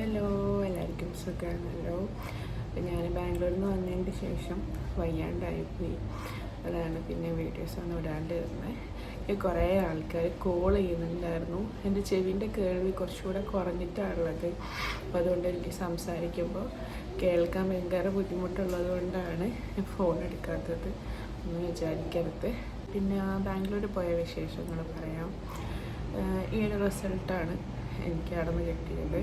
Hello എല്ലാവർക്കും സുഖമാണല്ലോ. ഞാൻ ബാംഗ്ലൂരിൽ നിന്ന് വന്നതിന് ശേഷം വയ്യാണ്ടായിപ്പോയി അതാണ് പിന്നെ വീഡിയോസ് ഒന്ന് ഇടാണ്ട് ഇരുന്നത് കുറേ ആൾക്കാർ കോൾ ചെയ്യുന്നുണ്ടായിരുന്നു. എന്റെ ചെവിന്റെ കേൾവി കുറച്ചുകൂടെ കുറഞ്ഞിട്ടാണുള്ളത്. അപ്പോൾ അതുകൊണ്ട് എനിക്ക് സംസാരിക്കുമ്പോൾ കേൾക്കാൻ ഭയങ്കര ബുദ്ധിമുട്ടുള്ളത് കൊണ്ടാണ് ഫോൺ എടുക്കാത്തത്. ഒന്ന് വിചാരിക്കരുത്. പിന്നെ ആ ബാംഗ്ലൂർ പോയ വിശേഷങ്ങൾ പറയാം. ഈ ഒരു റിസൾട്ടാണ് എനിക്ക് അവിടെ നിന്ന് കിട്ടിയത്.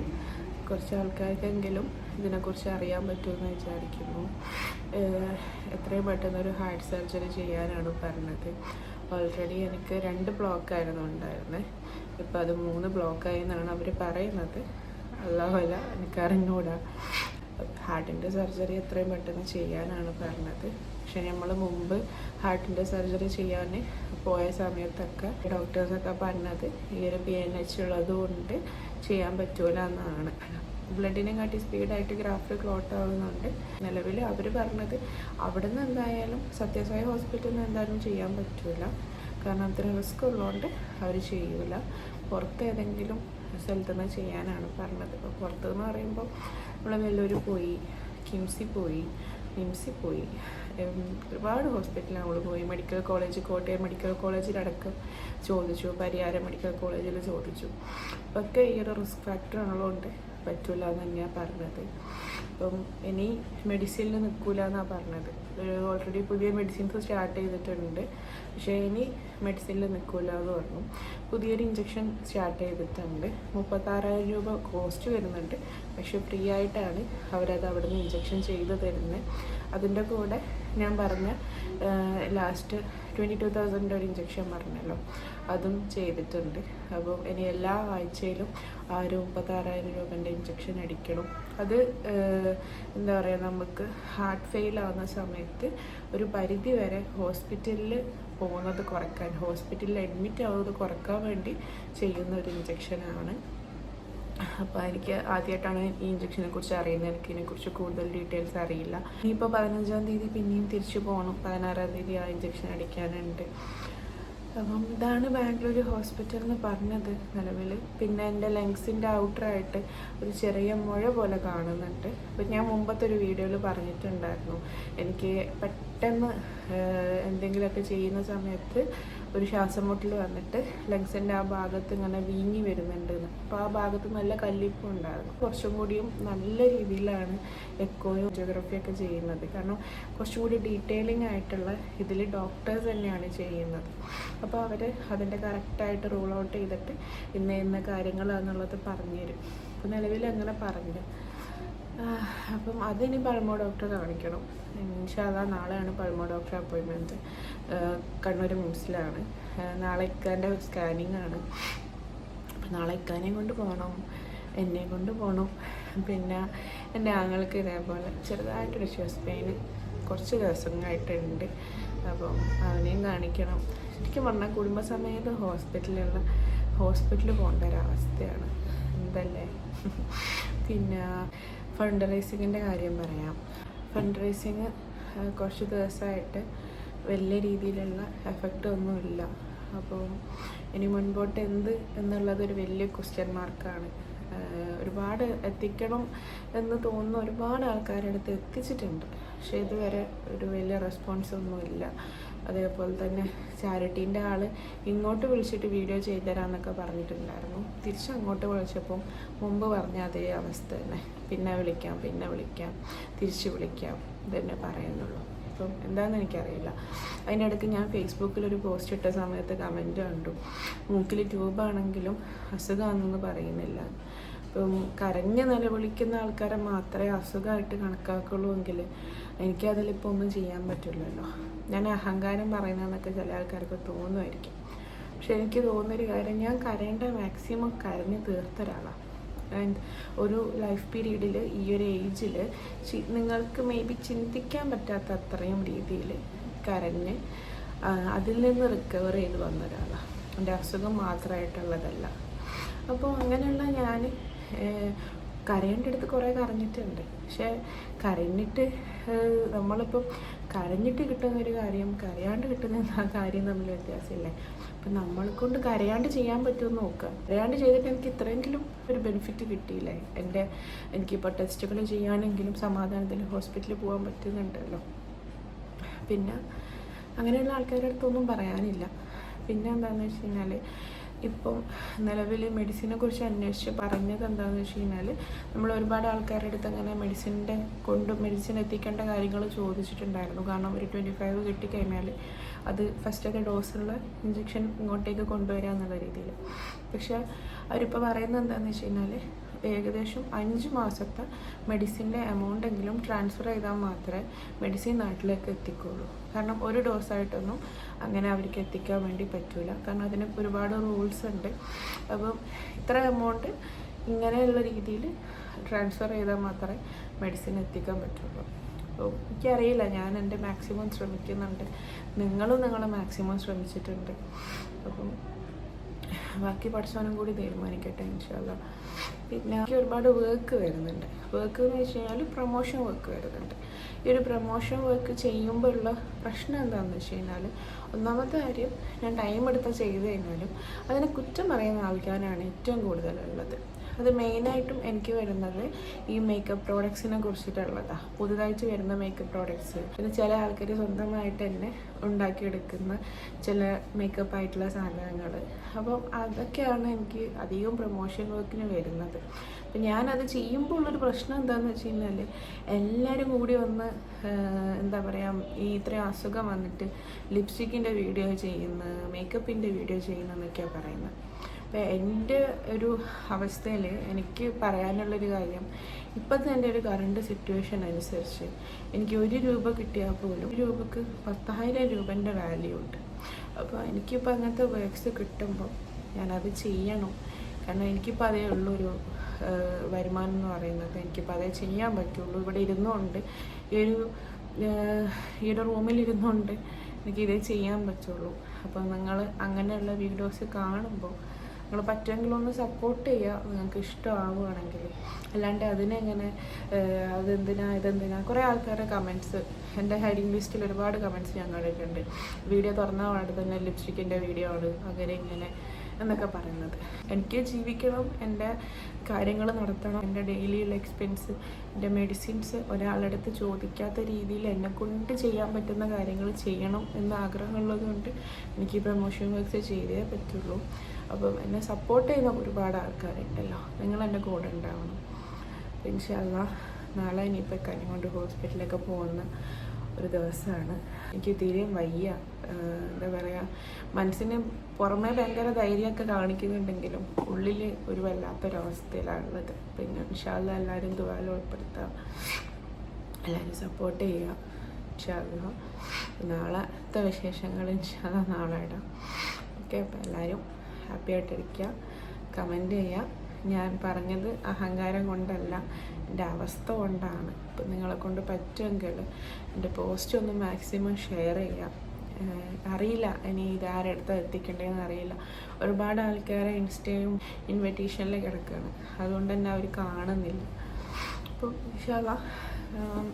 കുറച്ച് ആൾക്കാർക്കെങ്കിലും ഇതിനെക്കുറിച്ച് അറിയാൻ പറ്റുമെന്ന് വിചാരിക്കുന്നു. എത്രയും പെട്ടെന്ന് ഒരു ഹാർട്ട് സർജറി ചെയ്യാനാണ് പറഞ്ഞത്. ഓൾറെഡി എനിക്ക് രണ്ട് ബ്ലോക്കായിരുന്നു ഉണ്ടായിരുന്നത് ഇപ്പോൾ അത് മൂന്ന് ബ്ലോക്കായി എന്നാണ് അവർ പറയുന്നത്. അല്ലാവല്ല എനിക്ക് അറിഞ്ഞൂടാ ഹാർട്ടിന്റെ സർജറി എത്രയും പെട്ടെന്ന് ചെയ്യാനാണ് പറഞ്ഞത്. പക്ഷെ നമ്മൾ മുമ്പ് ഹാർട്ടിന്റെ സർജറി ചെയ്യാൻ പോയ സമയത്തൊക്കെ ഡോക്ടേഴ്സൊക്കെ പറഞ്ഞത് ഈ ഒരു പി എൻ എച്ച് ഉള്ളത് കൊണ്ട് ചെയ്യാൻ പറ്റൂല എന്നാണ്. ബ്ലഡിനെ കാട്ടി സ്പീഡായിട്ട് ഗ്രാഫ് ക്ലോട്ട് ആവുന്നുണ്ട്. നിലവിൽ അവർ പറഞ്ഞത് അവിടെ നിന്ന് എന്തായാലും സത്യസായി ഹോസ്പിറ്റലിൽ നിന്ന് എന്തായാലും ചെയ്യാൻ പറ്റൂല. കാരണം അത്ര റിസ്ക് ഉള്ളതുകൊണ്ട് അവർ ചെയ്യൂല. പുറത്ത് ഏതെങ്കിലും സ്ഥലത്തു നിന്ന് ചെയ്യാനാണ് പറഞ്ഞത്. ഇപ്പോൾ പുറത്തെന്ന് പറയുമ്പോൾ നമ്മൾ വെല്ലൂർ പോയി കിംസി പോയി നിംസി പോയി ഒരുപാട് ഹോസ്പിറ്റലിൽ നമ്മൾ പോയി. മെഡിക്കൽ കോളേജ് കോട്ടയം മെഡിക്കൽ കോളേജിലടക്കം ചോദിച്ചു. പരിയാരം മെഡിക്കൽ കോളേജിൽ ചോദിച്ചു. ഒക്കെ ഈ ഒരു റിസ്ക് ഫാക്ടർ ഉള്ളതുകൊണ്ട് പറ്റൂല എന്ന് തന്നെയാണ് പറഞ്ഞത്. അപ്പം ഇനി മെഡിസിനിൽ നിൽക്കില്ല എന്നാണ് പറഞ്ഞത്. ഓൾറെഡി പുതിയ മെഡിസിൻസ് സ്റ്റാർട്ട് ചെയ്തിട്ടുണ്ട്. പക്ഷേ ഇനി മെഡിസിനിൽ നിൽക്കില്ല എന്ന് പറഞ്ഞു. പുതിയൊരു ഇഞ്ചക്ഷൻ സ്റ്റാർട്ട് ചെയ്തിട്ടുണ്ട്. മുപ്പത്താറായിരം രൂപ കോസ്റ്റ് വരുന്നുണ്ട്. പക്ഷേ ഫ്രീ ആയിട്ടാണ് അവരത് അവിടുന്ന് ഇഞ്ചക്ഷൻ ചെയ്ത് തരുന്നത് അതിന്റെ കൂടെ ഞാൻ പറഞ്ഞ ലാസ്റ്റ് ട്വന്റി ടു തൗസൻഡിന്റെ ഒരു ഇഞ്ചക്ഷൻ പറഞ്ഞല്ലോ. അതും ചെയ്തിട്ടുണ്ട്. അപ്പോൾ ഇനി എല്ലാ ആഴ്ചയിലും ആ ഒരു മുപ്പത്താറായിരം രൂപേന്റെ ഇഞ്ചക്ഷൻ അടിക്കണം. അത് എന്താ പറയുക നമുക്ക് ഹാർട്ട് ഫെയിൽ ആവുന്ന സമയത്ത് ഒരു പരിധി വരെ ഹോസ്പിറ്റലിൽ പോകുന്നത് കുറയ്ക്കാൻ ഹോസ്പിറ്റലിൽ അഡ്മിറ്റ് ആവുന്നത് കുറയ്ക്കാൻ വേണ്ടി ചെയ്യുന്ന ഒരു ഇഞ്ചക്ഷനാണ് അപ്പോൾ എനിക്ക് ആദ്യമായിട്ടാണ് ഈ ഇഞ്ചക്ഷനെ കുറിച്ച് അറിയുന്നത്. എനിക്ക് ഇതിനെക്കുറിച്ച് കൂടുതൽ ഡീറ്റെയിൽസ് അറിയില്ല. ഇനിയിപ്പോൾ പതിനഞ്ചാം തീയതി പിന്നെയും തിരിച്ചു പോകണം പതിനാറാം തീയതി ആ ഇഞ്ചക്ഷൻ അടിക്കാനുണ്ട്. അപ്പം ഇതാണ് ബാംഗ്ലൂർ ഹോസ്പിറ്റൽ എന്ന് പറഞ്ഞത് നിലവിൽ പിന്നെ എന്റെ ലങ്സിന്റെ ഔട്ടറായിട്ട് ഒരു ചെറിയ മുഴ പോലെ കാണുന്നുണ്ട്. അപ്പം ഞാൻ മുമ്പത്തെ ഒരു വീഡിയോയിൽ പറഞ്ഞിട്ടുണ്ടായിരുന്നു. എനിക്ക് പെട്ടെന്ന് എന്തെങ്കിലുമൊക്കെ ചെയ്യുന്ന സമയത്ത് ഒരു ശ്വാസം മുട്ടൽ വന്നിട്ട് ലങ്സിന്റെ ആ ഭാഗത്ത് ഇങ്ങനെ വീങ്ങി വരുന്നുണ്ട്. അപ്പോൾ ആ ഭാഗത്ത് നല്ല കല്ലിപ്പം ഉണ്ടായിരുന്നു. കുറച്ചും കൂടിയും നല്ല രീതിയിലാണ് എക്കോയും ജിയോഗ്രഫിയൊക്കെ ചെയ്യുന്നത്. കാരണം കുറച്ചും കൂടി ഡീറ്റെയിലിംഗ് ആയിട്ടുള്ള ഇതിൽ ഡോക്ടേഴ്സ് തന്നെയാണ് ചെയ്യുന്നത്. അപ്പോൾ അവർ അതിന്റെ കറക്റ്റായിട്ട് റൂൾ ഔട്ട് ചെയ്തിട്ട് ഇന്ന ഇന്ന കാര്യങ്ങളാണെന്നുള്ളത് പറഞ്ഞു തരും. അപ്പോൾ നിലവിൽ അങ്ങനെ പറഞ്ഞു അപ്പം അതിനി പഴമോ ഡോക്ടറെ കാണിക്കണം. ഇൻഷാല്ല നാളെയാണ് പഴമോ ഡോക്ടർ അപ്പോയിൻമെന്റ്. കണ്ണൂർ മിംസിലാണ് നാളെ ഇക്കാന്റെ സ്കാനിങ് ആണ് അപ്പം നാളെ ഇക്കാനെയും കൊണ്ട് പോകണം. എന്നെ കൊണ്ട് പോകണം. പിന്നെ എന്റെ ആങ്ങൾക്ക് ഇതേപോലെ ചെറുതായിട്ടൊരു ഷോസ് പെയിൻ കുറച്ച് ദിവസങ്ങളായിട്ടുണ്ട്. അപ്പം അവനെയും കാണിക്കണം. ശരിക്കും പറഞ്ഞാൽ കുടുംബസമേത ഹോസ്പിറ്റലിലുള്ള ഹോസ്പിറ്റലിൽ പോകേണ്ട ഒരവസ്ഥയാണ്. എന്തല്ലേ? പിന്നെ ഫണ്ട് റേസിങ്ങിന്റെ കാര്യം പറയാം. ഫണ്ട് റേസിങ് കുറച്ച് ദിവസമായിട്ട് വലിയ രീതിയിലുള്ള എഫക്റ്റ് ഒന്നുമില്ല. അപ്പോൾ ഇനി മുൻപോട്ട് എന്ത് എന്നുള്ളത് ഒരു വലിയ ക്വസ്റ്റ്യൻ മാർക്കാണ് ഒരുപാട് എത്തിക്കണം എന്ന് തോന്നുന്ന ഒരുപാട് ആൾക്കാരുടെ അടുത്ത് എത്തിച്ചിട്ടുണ്ട്. പക്ഷേ ഇതുവരെ ഒരു വലിയ റെസ്പോൺസ് ഒന്നുമില്ല. അതേപോലെ തന്നെ ചാരിറ്റീന്റെ ആൾ ഇങ്ങോട്ട് വിളിച്ചിട്ട് വീഡിയോ ചെയ്തു തരാമെന്നൊക്കെ പറഞ്ഞിട്ടുണ്ടായിരുന്നു. തിരിച്ചങ്ങോട്ട് വിളിച്ചപ്പം മുമ്പ് പറഞ്ഞ അതേ അവസ്ഥ തന്നെ. പിന്നെ വിളിക്കാം പിന്നെ വിളിക്കാം തിരിച്ച് വിളിക്കാം ഇതന്നെ പറയുന്നുള്ളൂ. അപ്പം എന്താണെന്ന് എനിക്കറിയില്ല. അതിന്റെ ഇടയ്ക്ക് ഞാൻ ഫേസ്ബുക്കിൽ ഒരു പോസ്റ്റ് ഇട്ട സമയത്ത് കമന്റ് കണ്ടു. മൂക്കിൽ ട്യൂബാണെങ്കിലും അസുഖമാണെന്ന് പറയുന്നില്ല. കരഞ്ഞ് നിലവിളിക്കുന്ന ആൾക്കാരെ മാത്രമേ അസുഖമായിട്ട് കണക്കാക്കുള്ളൂ എങ്കിൽ എനിക്കതിലിപ്പോൾ ഒന്നും ചെയ്യാൻ പറ്റില്ലല്ലോ. ഞാൻ അഹങ്കാരം പറയുന്നതെന്നൊക്കെ ചില ആൾക്കാർക്ക് തോന്നുമായിരിക്കും. പക്ഷെ എനിക്ക് തോന്നുന്നൊരു കാര്യം ഞാൻ കരയേണ്ട മാക്സിമം കരഞ്ഞ് തീർത്ത ഒരാളാണ് ആൻഡ് ഒരു ലൈഫ് പീരീഡിൽ ഈ ഒരു ഏജിൽ നിങ്ങൾക്ക് മേ ബി ചിന്തിക്കാൻ പറ്റാത്ത അത്രയും രീതിയിൽ കരഞ്ഞ് അതിൽ നിന്ന് റിക്കവർ ചെയ്ത് വന്ന ഒരാളാണ് എന്റെ അസുഖം മാത്രമായിട്ടുള്ളതല്ല. അപ്പോൾ അങ്ങനെയുള്ള ഞാൻ കരയേണ്ടടുത്ത് കുറേ കരഞ്ഞിട്ടുണ്ട്. പക്ഷേ കരഞ്ഞിട്ട് നമ്മളിപ്പം കരഞ്ഞിട്ട് കിട്ടുന്ന ഒരു കാര്യം കരയാണ്ട് കിട്ടുന്ന ആ കാര്യം തമ്മിൽ വ്യത്യാസമില്ലേ? അപ്പം നമ്മളെ കൊണ്ട് കരയാണ്ട് ചെയ്യാൻ പറ്റുമെന്ന് നോക്കുക. കരയാണ്ട് ചെയ്തിട്ട് എനിക്ക് ഇത്രയെങ്കിലും ഒരു ബെനിഫിറ്റ് കിട്ടിയില്ലേ? എന്റെ എനിക്കിപ്പോൾ ടെസ്റ്റുകൾ ചെയ്യാനെങ്കിലും സമാധാനത്തിൽ ഹോസ്പിറ്റലിൽ പോകാൻ പറ്റുന്നുണ്ടല്ലോ. പിന്നെ അങ്ങനെയുള്ള ആൾക്കാരുടെ അടുത്തൊന്നും പറയാനില്ല. പിന്നെ എന്താണെന്ന് വെച്ച് കഴിഞ്ഞാൽ ഇപ്പം നിലവിൽ മെഡിസിനെ കുറിച്ച് അന്വേഷിച്ച് പറഞ്ഞത് എന്താണെന്ന് വെച്ച് കഴിഞ്ഞാൽ നമ്മൾ ഒരുപാട് ആൾക്കാരുടെ അടുത്ത് അങ്ങനെ മെഡിസിന്റെ കൊണ്ട് മെഡിസിൻ എത്തിക്കേണ്ട കാര്യങ്ങൾ ചോദിച്ചിട്ടുണ്ടായിരുന്നു. കാരണം ഒരു ട്വന്റി ഫൈവ് കിട്ടിക്കഴിഞ്ഞാൽ അത് ഫസ്റ്റൊക്കെ ഡോസുള്ള ഇഞ്ചെക്ഷൻ ഇങ്ങോട്ടേക്ക് കൊണ്ടുവരാമെന്നുള്ള രീതിയിൽ പക്ഷേ അവരിപ്പോൾ പറയുന്നത് എന്താണെന്ന് വെച്ച് കഴിഞ്ഞാൽ ഏകദേശം അഞ്ച് മാസത്തെ മെഡിസിന്റെ എമൗണ്ട് എങ്കിലും ട്രാൻസ്ഫർ ചെയ്താൽ മാത്രമേ മെഡിസിൻ നാട്ടിലേക്ക് എത്തിക്കുള്ളൂ കാരണം ഒരു ഡോസായിട്ടൊന്നും അങ്ങനെ അവർക്ക് എത്തിക്കാൻ വേണ്ടി പറ്റില്ല കാരണം അതിന് ഒരുപാട് റൂൾസ് ഉണ്ട്. അപ്പം ഇത്ര എമൗണ്ട് ഇങ്ങനെയുള്ള രീതിയിൽ ട്രാൻസ്ഫർ ചെയ്താൽ മാത്രമേ മെഡിസിൻ എത്തിക്കാൻ പറ്റുള്ളൂ. അപ്പോൾ എനിക്കറിയില്ല ഞാൻ എന്റെ മാക്സിമം ശ്രമിക്കുന്നുണ്ട്. നിങ്ങളും നിങ്ങളെ മാക്സിമം ശ്രമിച്ചിട്ടുണ്ട്. അപ്പം ബാക്കി പഠിച്ചവനും കൂടി തീരുമാനിക്കട്ടെ ഇൻഷാല്ല പിന്നെ എനിക്ക് ഒരുപാട് വർക്ക് വരുന്നുണ്ട്. വർക്ക് എന്ന് വെച്ച് കഴിഞ്ഞാൽ പ്രൊമോഷൻ വർക്ക് വരുന്നുണ്ട്. ഈ ഒരു പ്രൊമോഷൻ വർക്ക് ചെയ്യുമ്പോൾ ഉള്ള പ്രശ്നം എന്താണെന്ന് വെച്ച് കഴിഞ്ഞാൽ ഒന്നാമത്തെ കാര്യം ഞാൻ ടൈം എടുത്താൽ ചെയ്ത് കഴിഞ്ഞാലും അതിനെ കുറ്റം പറയുന്ന ആൾക്കാരാണ് ഏറ്റവും കൂടുതലുള്ളത്. അത് മെയിനായിട്ടും എനിക്ക് വരുന്നത് ഈ മേക്കപ്പ് പ്രോഡക്ട്സിനെ കുറിച്ചിട്ടുള്ളതാണ് പുതുതായിട്ട് വരുന്ന മേക്കപ്പ് പ്രോഡക്ട്സ് പിന്നെ ചില ആൾക്കാർ സ്വന്തമായിട്ട് തന്നെ ഉണ്ടാക്കിയെടുക്കുന്ന ചില മേക്കപ്പ് ആയിട്ടുള്ള സാധനങ്ങൾ അപ്പം അതൊക്കെയാണ് എനിക്ക് അധികം പ്രൊമോഷൻ വർക്കിന് വരുന്നത്. അപ്പം ഞാനത് ചെയ്യുമ്പോൾ ഉള്ളൊരു പ്രശ്നം എന്താണെന്ന് വെച്ച് കഴിഞ്ഞാൽ എല്ലാവരും കൂടി വന്ന് എന്താ പറയുക ഈ ഇത്രയും അസുഖം വന്നിട്ട് ലിപ്സ്റ്റിക്കിന്റെ വീഡിയോ ചെയ്യുന്ന മേക്കപ്പിന്റെ വീഡിയോ ചെയ്യുന്നതെന്നൊക്കെയാണ് പറയുന്നത്. അപ്പോൾ എന്റെ ഒരു അവസ്ഥയിൽ എനിക്ക് പറയാനുള്ളൊരു കാര്യം ഇപ്പോഴത്തെ എന്റെ ഒരു കറണ്ട് സിറ്റുവേഷൻ അനുസരിച്ച് എനിക്ക് ഒരു രൂപ കിട്ടിയാൽ പോലും ഒരു രൂപക്ക് പത്തായിരം രൂപന്റെ വാല്യൂ ഉണ്ട്. അപ്പോൾ എനിക്കിപ്പോൾ അങ്ങനത്തെ വർക്ക്സ് കിട്ടുമ്പോൾ ഞാനത് ചെയ്യണം. കാരണം എനിക്കിപ്പോൾ അതേ ഉള്ളൊരു വരുമാനം എന്ന് പറയുന്നത് എനിക്കിപ്പോൾ അതേ ചെയ്യാൻ പറ്റുള്ളൂ. ഇവിടെ ഇരുന്നുകൊണ്ട് ഈ ഒരു ഈ ഒരു റൂമിൽ ഇരുന്നുകൊണ്ട് എനിക്ക് ഇതേ ചെയ്യാൻ പറ്റുള്ളൂ. അപ്പോൾ നിങ്ങൾ അങ്ങനെയുള്ള വീഡിയോസ് കാണുമ്പോൾ നിങ്ങൾ പറ്റുമെങ്കിൽ ഒന്ന് സപ്പോർട്ട് ചെയ്യുക നിങ്ങൾക്ക് ഇഷ്ടമാവുകയാണെങ്കിൽ അല്ലാണ്ട് അതിനെങ്ങനെ അതെന്തിനാ ഇതെന്തിനാ? കുറേ ആൾക്കാരുടെ കമന്റ്സ് എന്റെ ഹൈഡിങ് ലിസ്റ്റിൽ ഒരുപാട് കമന്റ്സ് ഞാൻ കണ്ടിട്ടുണ്ട് വീഡിയോ തുറന്ന പാട് തന്നെ ലിപ്സ്റ്റിക്കിന്റെ വീഡിയോ ആണ്. അങ്ങനെ ഇങ്ങനെ എന്നൊക്കെ പറയുന്നത്. എനിക്ക് ജീവിക്കണം എന്റെ കാര്യങ്ങൾ നടത്തണം എന്റെ ഡെയിലിയുള്ള എക്സ്പെൻസ് എന്റെ മെഡിസിൻസ് ഒരാളുടെ അടുത്ത് ചോദിക്കാത്ത രീതിയിൽ എന്നെ കൊണ്ട് ചെയ്യാൻ പറ്റുന്ന കാര്യങ്ങൾ ചെയ്യണം എന്ന ആഗ്രഹമുള്ളത് കൊണ്ട് എനിക്ക് പ്രൊമോഷൻ വർക്ക്സ് ചെയ്തേ പറ്റുള്ളൂ. അപ്പം എന്നെ സപ്പോർട്ട് ചെയ്യുന്ന ഒരുപാട് ആൾക്കാരുണ്ടല്ലോ നിങ്ങൾ എന്റെ കൂടെ ഉണ്ടാവണം. അപ്പം ഇൻഷാല്ല നാളെ ഇനിയിപ്പോൾ കനി കൊണ്ട് ഹോസ്പിറ്റലിലൊക്കെ പോകുന്ന ഒരു ദിവസമാണ്. എനിക്ക് തീരെ വയ്യ. എന്താ പറയുക മനസ്സിന് പുറമേ ഭയങ്കര ധൈര്യമൊക്കെ കാണിക്കുന്നുണ്ടെങ്കിലും ഉള്ളിൽ ഒരു വല്ലാത്തൊരവസ്ഥയിലാണുള്ളത്. പിന്നെ ഇൻഷാല്ല എല്ലാവരും ദുബായിൽ ഉൾപ്പെടുത്താം. എല്ലാവരും സപ്പോർട്ട് ചെയ്യുക. ഇൻഷാല്ല നാളത്തെ വിശേഷങ്ങൾ ഇൻഷാല്ല നാളെ ഇടാം. ഓക്കെ അപ്പോൾ എല്ലാവരും ഹാപ്പി ആയിട്ടിരിക്കുക കമന്റ് ചെയ്യുക. ഞാൻ പറഞ്ഞത് അഹങ്കാരം കൊണ്ടല്ല എന്റെ അവസ്ഥ കൊണ്ടാണ്. ഇപ്പം നിങ്ങളെ കൊണ്ട് പറ്റുമെങ്കിൽ എന്റെ പോസ്റ്റ് ഒന്ന് മാക്സിമം ഷെയർ ചെയ്യാം അറിയില്ല ഇനി ഇതാരുടെ അടുത്ത് എത്തിക്കേണ്ടതെന്ന് അറിയില്ല. ഒരുപാട് ആൾക്കാരെ ഇൻസ്റ്റയും ഇൻവിറ്റേഷനിൽ കിടക്കുകയാണ്. അതുകൊണ്ട് തന്നെ അവർ കാണുന്നില്ല. അപ്പോൾ ഇൻഷാല്ല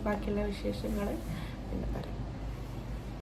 ബാക്കിയുള്ള വിശേഷങ്ങൾ പിന്നെ പറയാം.